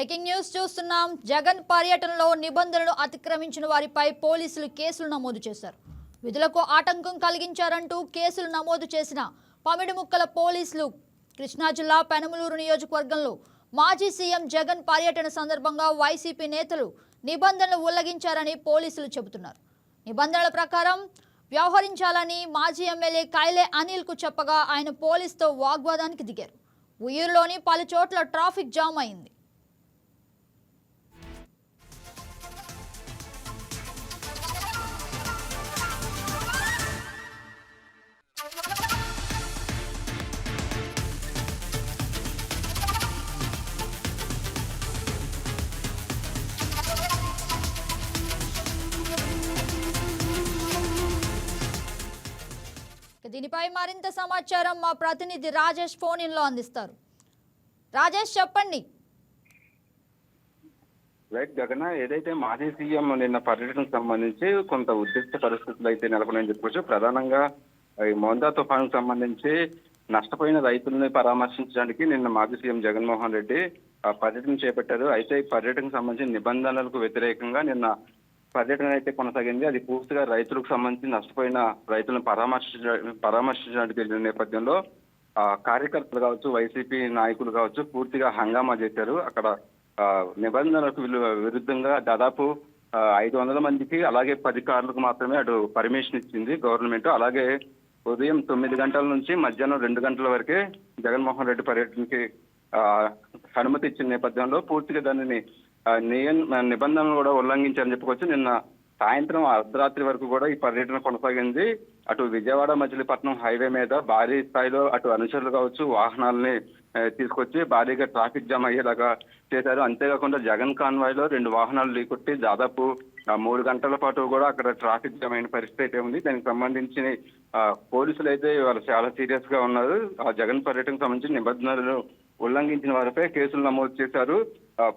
Breaking news చూస్తున్నాం. జగన్ పర్యటనలో నిబంధనలు అతిక్రమించిన వారిపై పోలీసులు కేసులు నమోదు చేశారు. విధులకు ఆటంకం కలిగించారంటూ కేసులు నమోదు చేసిన పమిడిముక్కల పోలీసులు కృష్ణా జిల్లా పెనమలూరు నియోజకవర్గంలో మాజీ సీఎం జగన్ పర్యటన సందర్భంగా వైసీపీ నేతలు నిబంధనలు ఉల్లంఘించారని పోలీసులు చెబుతున్నారు. నిబంధనల ప్రకారం వ్యవహరించాలని మాజీ ఎమ్మెల్యే కైలే అనిల్కు చెప్పగా ఆయన పోలీసుతో వాగ్వాదానికి దిగారు. ఉయ్యూరులోని పలు చోట్ల ట్రాఫిక్ జామ్ అయింది. దీనిపై మరింత సమాచారం మా ప్రతినిధి రాజేష్ ఫోన్ ఇన్లో అందిస్తారు. రాజేష్ చెప్పండి. రైట్ గగన ఏదైతే మాజీ సీఎం నిన్న పర్యటనకు సంబంధించి కొంత ఉద్రిక్త పరిస్థితులు అయితే నెలకొన్నాయని చెప్పుకోవచ్చు ప్రధానంగా ఈ మోందా తుఫానుకు సంబంధించి నష్టపోయిన రైతుల్ని పరామర్శించడానికి నిన్న మాజీ సీఎం జగన్మోహన్ రెడ్డి ఆ పర్యటన చేపట్టారు. అయితే ఈ పర్యటనకు సంబంధించిన నిబంధనలకు వ్యతిరేకంగా నిన్న పర్యటన అయితే కొనసాగింది. అది పూర్తిగా రైతులకు సంబంధించి నష్టపోయిన రైతులను పరామర్శించ పరామర్శించడానికి వెళ్ళిన నేపథ్యంలో కార్యకర్తలు కావచ్చు వైసీపీ నాయకులు కావచ్చు పూర్తిగా హంగామా చేశారు. అక్కడ నిబంధనలకు విరుద్ధంగా దాదాపు ఐదు వందల మందికి అలాగే పది కార్లకు మాత్రమే అటు పర్మిషన్ ఇచ్చింది గవర్నమెంట్. అలాగే ఉదయం తొమ్మిది గంటల నుంచి మధ్యాహ్నం రెండు గంటల వరకే జగన్మోహన్ రెడ్డి పర్యటనకి అనుమతి ఇచ్చిన నేపథ్యంలో పూర్తిగా దానిని నియన్ నిబంధనలు కూడా ఉల్లంఘించారని చెప్పుకోవచ్చు. నిన్న సాయంత్రం అర్ధరాత్రి వరకు కూడా ఈ పర్యటన కొనసాగింది. అటు విజయవాడ మచిలీపట్నం హైవే మీద భారీ స్థాయిలో అటు అనుచరులు కావచ్చు వాహనాలని తీసుకొచ్చి భారీగా ట్రాఫిక్ జామ్ అయ్యేలాగా చేశారు. అంతేకాకుండా జగన్ కాన్వాయ్లో రెండు వాహనాలు ఢీకొట్టి దాదాపు మూడు గంటల పాటు కూడా అక్కడ ట్రాఫిక్ జామ్ అయిన పరిస్థితి అయితే ఉంది. దానికి సంబంధించి పోలీసులు అయితే వాళ్ళు చాలా సీరియస్గా ఉన్నారు. ఆ జగన్ పర్యటనకు సంబంధించి నిబంధనలు ఉల్లంఘించిన వారిపై కేసులు నమోదు చేశారు.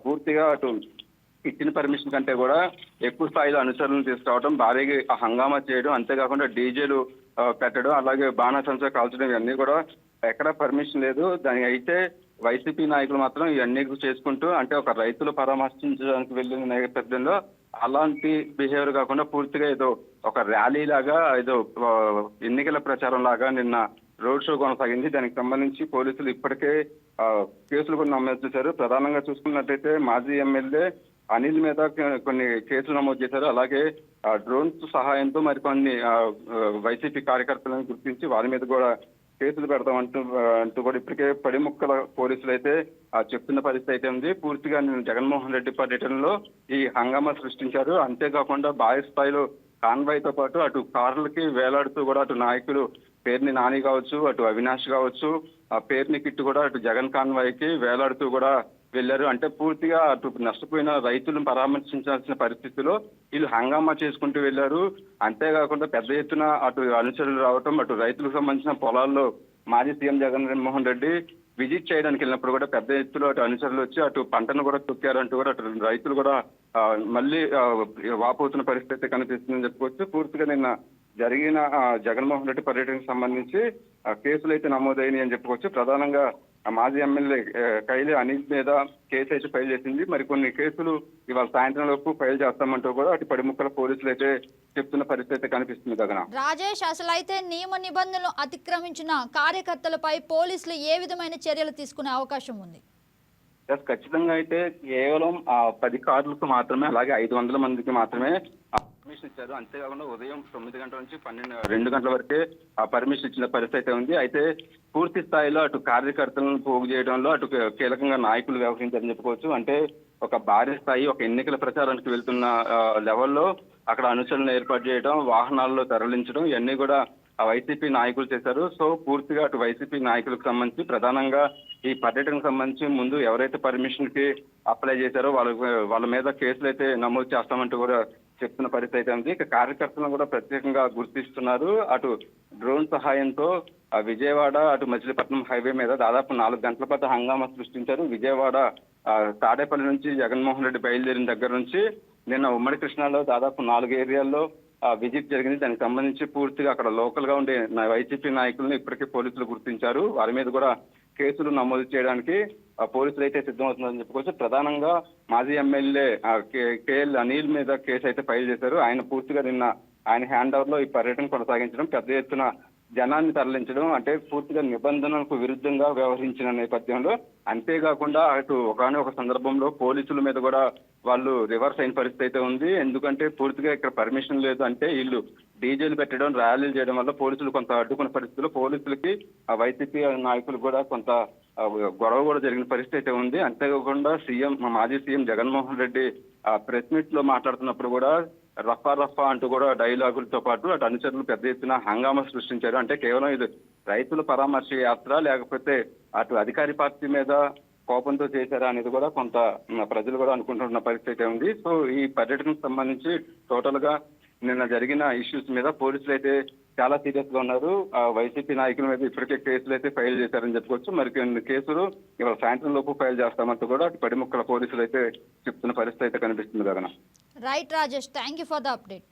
పూర్తిగా అటు ఇచ్చిన పర్మిషన్ కంటే కూడా ఎక్కువ స్థాయిలో అనుసరణలు తీసుకురావడం భారీగా హంగామా చేయడం అంతేకాకుండా డీజేలు పెట్టడం అలాగే బాణాసంచా కాల్చడం ఇవన్నీ కూడా ఎక్కడ పర్మిషన్ లేదు. దాని అయితే వైసీపీ నాయకులు మాత్రం ఇవన్నీ చేసుకుంటూ అంటే ఒక రైతులు పరామర్శించడానికి వెళ్ళిన నేపథ్యంలో అలాంటి బిహేవియర్ కాకుండా పూర్తిగా ఏదో ఒక ర్యాలీ లాగా ఏదో ఎన్నికల ప్రచారం లాగా నిన్న రోడ్ షో కొనసాగింది. దానికి సంబంధించి పోలీసులు ఇప్పటికే కేసులు కూడా నమోదు చేశారు. ప్రధానంగా చూసుకున్నట్టయితే మాజీ ఎమ్మెల్యే అనిల్ మీద కొన్ని కేసులు నమోదు చేశారు. అలాగే ఆ, డ్రోన్స్ సహాయంతో మరికొన్ని కొన్ని వైసీపీ కార్యకర్తలను గుర్తించి వారి మీద కూడా కేసులు పెడతాం అంటూ అంటూ కూడా ఇప్పటికే పడిముక్కల పోలీసులు అయితే చెప్తున్న పరిస్థితి అయితే ఉంది. పూర్తిగా నేను జగన్మోహన్ రెడ్డి పర్యటనలో ఈ హంగామా సృష్టించారు. అంతేకాకుండా భారీ స్థాయిలో కాన్వాయ్తో పాటు అటు కార్లకి వేలాడుతూ కూడా అటు నాయకులు పేర్ని నాని కావచ్చు అటు అవినాష్ కావచ్చు ఆ పేరుని కిట్టు కూడా అటు జగన్ కాన్వాయ్కి వేలాడుతూ కూడా వెళ్ళారు. అంటే పూర్తిగా అటు నష్టపోయిన రైతులను పరామర్శించాల్సిన పరిస్థితిలో వీళ్ళు హంగామా చేసుకుంటూ వెళ్ళారు. అంతేకాకుండా పెద్ద ఎత్తున అటు అనుచరులు రావటం అటు రైతులకు సంబంధించిన పొలాల్లో మాజీ సీఎం జగన్ మోహన్ రెడ్డి విజిట్ చేయడానికి వెళ్ళినప్పుడు కూడా పెద్ద ఎత్తులో అటు అనుచరులు వచ్చి అటు పంటను కూడా తొక్కారంటూ కూడా అటు రైతులు కూడా మళ్ళీ వాపోతున్న పరిస్థితి కనిపిస్తుందని చెప్పుకోవచ్చు. పూర్తిగా నిన్న జరిగిన జగన్మోహన్ రెడ్డి పర్యటనకు సంబంధించి కేసులు అయితే నమోదైనాయి అని చెప్పుకోవచ్చు. ప్రధానంగా మాజీ ఎమ్మెల్యే కైలే అనిల్ మీద కేసు అయితే ఫైల్ చేసింది. మరి కొన్ని కేసులు ఇవాళ సాయంత్రం లోపు ఫైల్ చేస్తామంటూ కూడా అటు పడిముక్కల పోలీసులు అయితే చెప్తున్న పరిస్థితి అయితే కనిపిస్తుంది గగన. రాజేష్ అసలు అయితే నియమ నిబంధనలు అతిక్రమించిన కార్యకర్తలపై పోలీసులు ఏ విధమైన చర్యలు తీసుకునే అవకాశం ఉంది? ఖచ్చితంగా అయితే కేవలం ఆ పది కార్లకు మాత్రమే అలాగే ఐదు వందల మందికి మాత్రమే పర్మిషన్ ఇచ్చారు. అంతేకాకుండా ఉదయం తొమ్మిది గంటల నుంచి పన్నెండు రెండు గంటల వరకే ఆ పర్మిషన్ ఇచ్చిన పరిస్థితి అయితే ఉంది. అయితే పూర్తి స్థాయిలో అటు కార్యకర్తలను పోగు చేయడంలో అటు కీలకంగా నాయకులు వ్యవహరించారని చెప్పుకోవచ్చు. అంటే ఒక భారీ స్థాయి ఒక ఎన్నికల ప్రచారానికి వెళ్తున్న లెవెల్లో అక్కడ అనుచరులను ఏర్పాటు చేయడం వాహనాల్లో తరలించడం ఇవన్నీ కూడా ఆ వైసీపీ నాయకులు చేశారు. సో పూర్తిగా అటు వైసీపీ నాయకులకు సంబంధించి ప్రధానంగా ఈ పర్యటనకు సంబంధించి ముందు ఎవరైతే పర్మిషన్కి అప్లై చేశారో వాళ్ళ వాళ్ళ మీద కేసులు అయితే నమోదు చేస్తామంటూ కూడా చెప్తున్న పరిస్థితి అయితే ఉంది. ఇక కార్యకర్తలను కూడా ప్రత్యేకంగా గుర్తిస్తున్నారు. అటు డ్రోన్ సహాయంతో విజయవాడ అటు మచిలీపట్నం హైవే మీద దాదాపు నాలుగు గంటల పాటు హంగామా సృష్టించారు. విజయవాడ తాడేపల్లి నుంచి జగన్మోహన్ రెడ్డి బయలుదేరిన దగ్గర నుంచి నిన్న ఉమ్మడి కృష్ణాలో దాదాపు నాలుగు ఏరియాల్లో విజిట్ జరిగింది. దానికి సంబంధించి పూర్తిగా అక్కడ లోకల్గా ఉండే నా వైసీపీ నాయకులను ఇప్పటికే పోలీసులు గుర్తించారు. వారి మీద కూడా కేసులు నమోదు చేయడానికి ఆ, పోలీసులు అయితే సిద్ధమవుతుందని చెప్పుకోవచ్చు. ప్రధానంగా మాజీ ఎమ్మెల్యే కే- కేఎల్ అనిల్ మీద కేసు అయితే ఫైల్ చేశారు. ఆయన పూర్తిగా నిన్న ఆయన హ్యాండ్ ఓవర్లో ఈ పర్యటన కొనసాగించడం పెద్ద ఎత్తున జనాన్ని తరలించడం అంటే పూర్తిగా నిబంధనలకు విరుద్ధంగా వ్యవహరించిన నేపథ్యంలో అంతేకాకుండా అటు ఒకనొక ఒక సందర్భంలో పోలీసుల మీద కూడా వాళ్ళు రివర్స్ అయిన పరిస్థితి అయితే ఉంది. ఎందుకంటే పూర్తిగా ఇక్కడ పర్మిషన్ లేదు అంటే వీళ్ళు డీజేలు పెట్టడం ర్యాలీలు చేయడం వల్ల పోలీసులు కొంత అడ్డుకున్న పరిస్థితుల్లో పోలీసులకి ఆ వైసీపీ నాయకులు కూడా కొంత గొడవ కూడా జరిగిన పరిస్థితి అయితే ఉంది. అంతేకాకుండా సీఎం మా మాజీ సీఎం జగన్మోహన్ రెడ్డి ఆ ప్రెస్ మీట్లో మాట్లాడుతున్నప్పుడు కూడా రఫా రఫా అంటూ కూడా డైలాగులతో పాటు అటు అనుచరులు పెద్ద ఎత్తున హంగామా సృష్టించారు. అంటే కేవలం ఇది రైతుల పరామర్శ యాత్ర లేకపోతే అటు అధికారి పార్టీ మీద కోపంతో చేశారా అనేది కూడా కొంత ప్రజలు కూడా అనుకుంటున్న పరిస్థితి అయితే ఉంది. సో ఈ పర్యటనకు సంబంధించి టోటల్గా నిన్న జరిగిన ఇష్యూస్ మీద పోలీసులు అయితే చాలా సీరియస్గా ఉన్నారు. ఆ వైసీపీ నాయకుల మీద ఇప్పటికే కేసులు అయితే ఫైల్ చేశారని చెప్పుకోవచ్చు. మరి కొన్ని కేసులు ఇవాళ సాయంత్రం లోపు ఫైల్ చేస్తామంటూ కూడా అటు పడిముక్కల పోలీసులు అయితే చెప్తున్న పరిస్థితి అయితే కనిపిస్తుంది కదా right Rajesh thank you for the update